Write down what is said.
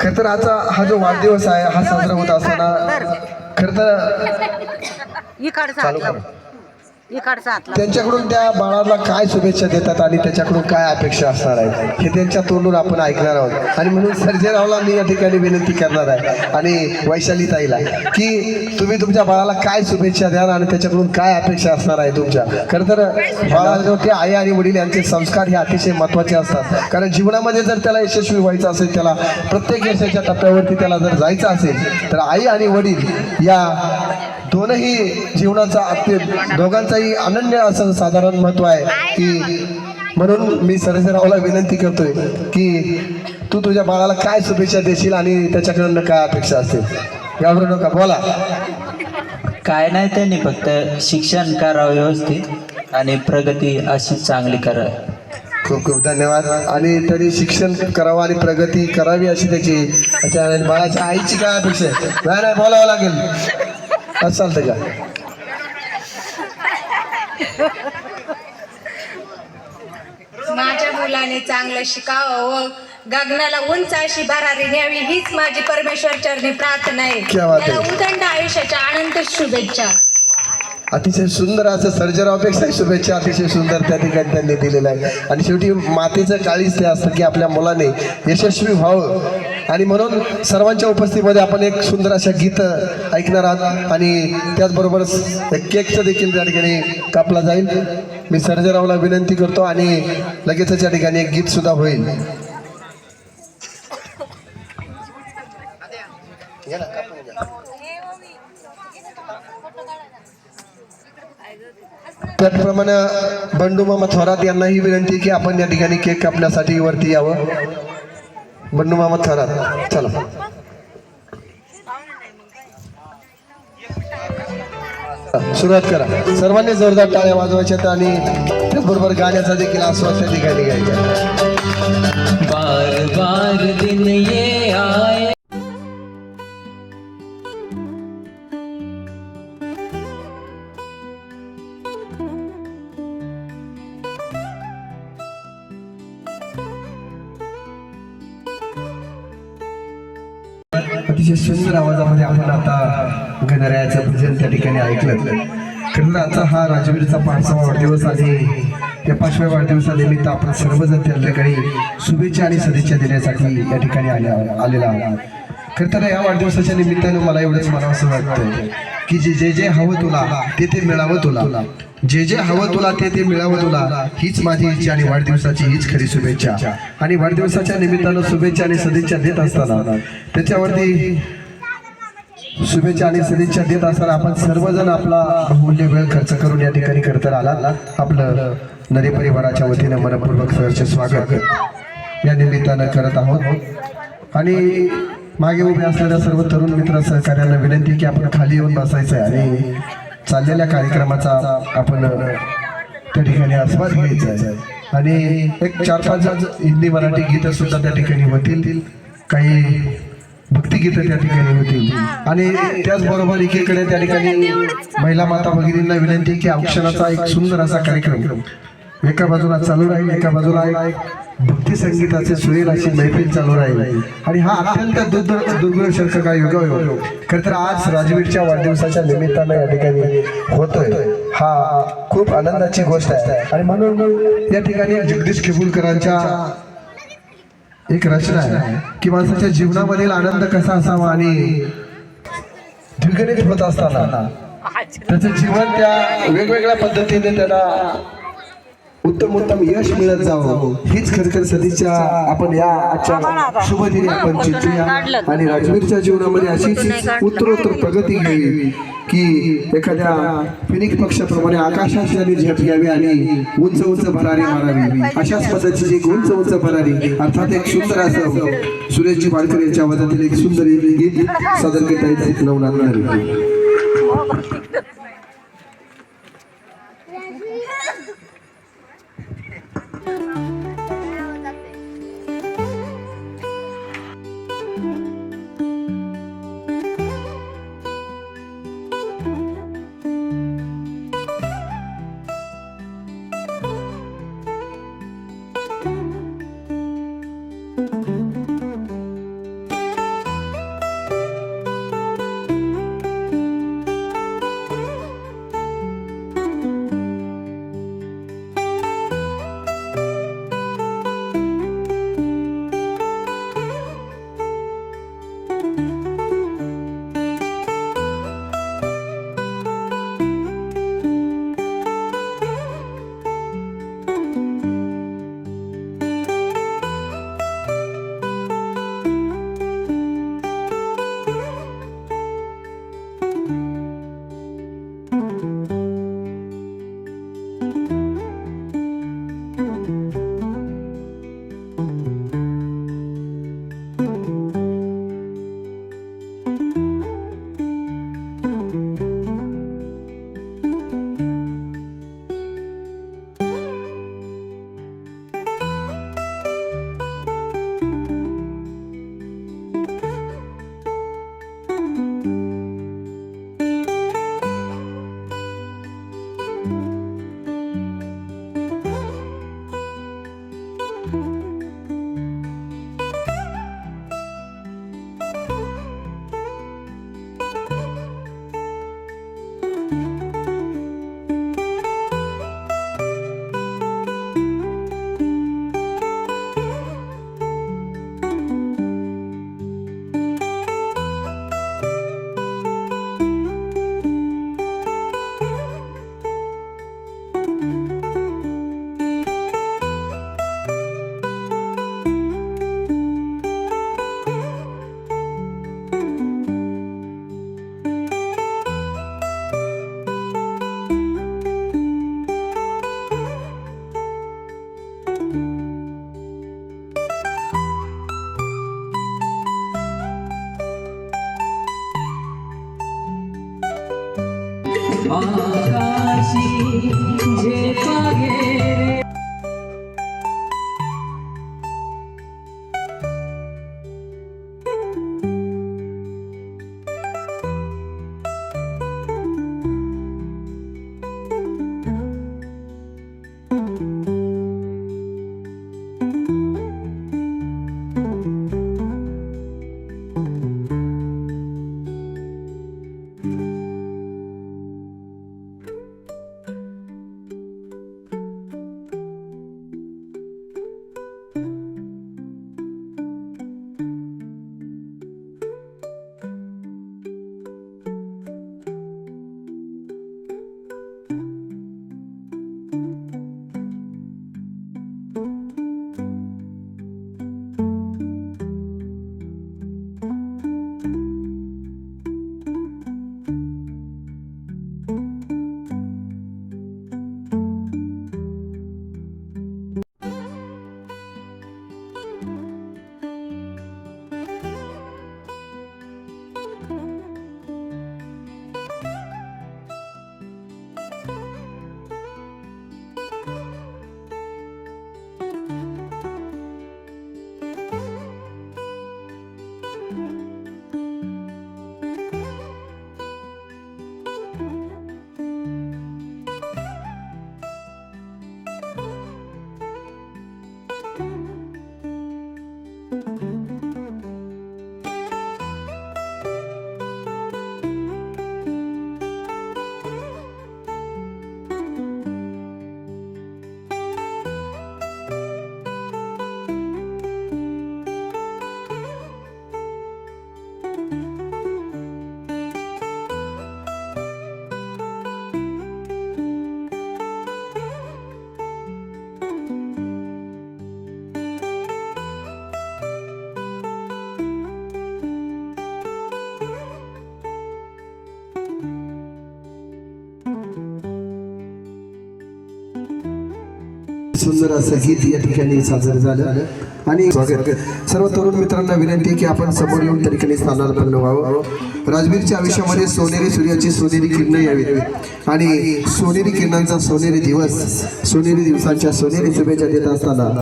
खर तर आजचा हा जो वाढदिवस आहे हा साजरा होत असताना खर तर चालू करा. त्यांच्याकडून त्या बाळाला काय शुभेच्छा देतात आणि त्याच्याकडून काय अपेक्षा असणार आहे हे त्यांच्या तोंडून आपण ऐकणार आहोत. आणि म्हणून सर्जेरावला मी या ठिकाणी विनंती करणार आहे आणि वैशाली ताईला की तुम्ही तुमच्या बाळाला काय शुभेच्छा द्याल आणि त्याच्याकडून काय अपेक्षा असणार आहे तुमच्या? खरं तर बाळाचे आई आणि वडील यांचे संस्कार हे अतिशय महत्त्वाचे असतात. कारण जीवनामध्ये जर त्याला यशस्वी व्हायचं असेल त्याला प्रत्येक यशाच्या टप्प्यावरती त्याला जर जायचं असेल तर आई आणि वडील या दोनही जीवनाचा अत्यंत दोघांचाही अनन्य असं साधारण महत्त्व आहे की म्हणून मी सरसेरावला विनंती करतोय की तू तुझ्या बाळाला काय शुभेच्छा देशील आणि त्याच्याकडनं काय अपेक्षा असतील? घाबरू नका बोला. काय नाही त्यांनी फक्त शिक्षण करावं व्यवस्थित आणि प्रगती अशी चांगली करावी. खूप खूप धन्यवाद. आणि तरी शिक्षण करावं आणि प्रगती करावी अशी त्याची अच्छा, आणि बाळाच्या आईची काय अपेक्षा आहे? नाही नाही बोलावं लागेल. असं चालतं का? माझ्या मुलाने चांगलं शिकावं. व गगनाला उंच अशी भरारी न्यावी हीच माझी परमेश्वर चरणी प्रार्थना आहे. क्या बात आहे. त्याला उदंड आयुष्याच्या अनंत शुभेच्छा. अतिशय सुंदर असं सर्जरावपेक्षा शुभेच्छा अतिशय सुंदर त्या ठिकाणी त्यांनी दिलेलं आहे आणि शेवटी मातेचं काळीच ते असतं की आपल्या मुलाने यशस्वी व्हावं. आणि म्हणून सर्वांच्या उपस्थितीमध्ये आपण एक सुंदर अशा गीत ऐकणार आहात. आणि त्याचबरोबर एक केकचं देखील त्या ठिकाणी कापला जाईल. मी सर्जरावला विनंती करतो आणि लगेचच या ठिकाणी एक गीत सुद्धा होईल. त्याचप्रमाणे बंडू मामा थोरात यांनाही विनंती की आपण या ठिकाणी केक कापण्यासाठी वरती यावं. बन्नू मामा थोरात. चला. सुरुवात करा. सर्वांनी जोरदार टाळ्या वाजवायच्यात आणि त्याचबरोबर गाण्याचा देखील आस्वाद त्या ठिकाणी घ्यायचा बार बार दिन ये आए अतिशय सुंदर आवाजामध्ये आपण आता गणरायाचं भजन त्या ठिकाणी ऐकलं. खरं आता हा राजवीरचा पाचवा वाढदिवस आणि त्या पाचव्या वाढदिवसानिमित्त आपण सर्वजण त्या ठिकाणी शुभेच्छा आणि सदिच्छा देण्यासाठी या ठिकाणी आल्या आलेला आहोत. खरं तर या वाढदिवसाच्या निमित्तानं मला एवढंच म्हणावंसं वाटतं की जे जे जे हवं तुला ते ते मिळावं तुला. जे जे हवं तुला ते ते मिळावं तुला. हीच माझी इच्छा आणि वाढदिवसाची हीच खरी शुभेच्छा. आणि वाढदिवसाच्या निमित्तानं शुभेच्छा आणि सदिच्छा देत असताना त्याच्यावरती शुभेच्छा आणि सदिच्छा देत असताना आपण सर्वजण आपला बहुमूल्य वेळ खर्च करून या ठिकाणी करत आला आपलं नरे परिवाराच्या वतीनं मनपूर्वक सहर्ष स्वागत. या निमित्तानं करत आहोत. आणि मागे उभे असलेल्या सर्व तरुण मित्र सहकार्यांना विनंती की आपण खाली येऊन बसायचं आहे आणि चाललेल्या कार्यक्रमाचा आपण त्या ठिकाणी आस्वाद घ्यायचा आहे आणि एक चार पाच हिंदी मराठी गीतं सुद्धा त्या ठिकाणी होतील. काही भक्तिगीतं त्या ठिकाणी होतील. आणि त्याचबरोबर एकीकडे त्या ठिकाणी महिला माता भगिनींना विनंती की औक्षणाचा एक सुंदर असा कार्यक्रम एका बाजूला चालू राहील एका बाजूला एक भक्ती संगीताचे सुरेल अशी मैफिल चालू राहील. आणि हा अत्यंत दुर्द दुर्गुणसारखं काय युग खरं तर आज राजवीरच्या वाढदिवसाच्या निमित्तानं या ठिकाणी होतोय. हा खूप आनंदाची गोष्ट आहे. आणि म्हणून या ठिकाणी जगदीश किबुलकरांच्या एक रचना आहे की माणसाच्या जीवनामधील आनंद कसा असावा आणि द्विगणित होत असताना त्याचं जीवन त्या वेगवेगळ्या पद्धतीने त्याला उत्तम उत्तम यश मिळत जावं. हीच खरखर सदिच्छा आपण या आजच्या शुभ दिनी आपण चिंतूया. आणि राजवीरच्या जीवनामध्ये अशीच उत्तरोत्तर प्रगती घ्यावी की एखाद्या फिनिक पक्षाप्रमाणे आकाशात त्यांनी झेप घ्यावी आणि उंच उंच भरारी मारावी. अशाच पद्धतीची एक उंच उंच भरारी अर्थात एक सुंदर असं सुरेशजी पाडकर यांच्या आवाजातील एक सुंदर गीत सादर करता येते नवनाथ Bye. আকাশী। सुंदर असं गीत या ठिकाणी साजरं झालं. आणि स्वागत. सर्व तरुण मित्रांना विनंती की आपण समोर येऊन त्या ठिकाणी स्थानार्पण व्हावं. राजवीरच्या आयुष्यामध्ये सोनेरी सूर्याची सोनेरी किरण यावी आणि सोनेरी किरणांचा सोनेरी दिवस सोनेरी दिवसांच्या सोनेरी शुभेच्छा देत असताना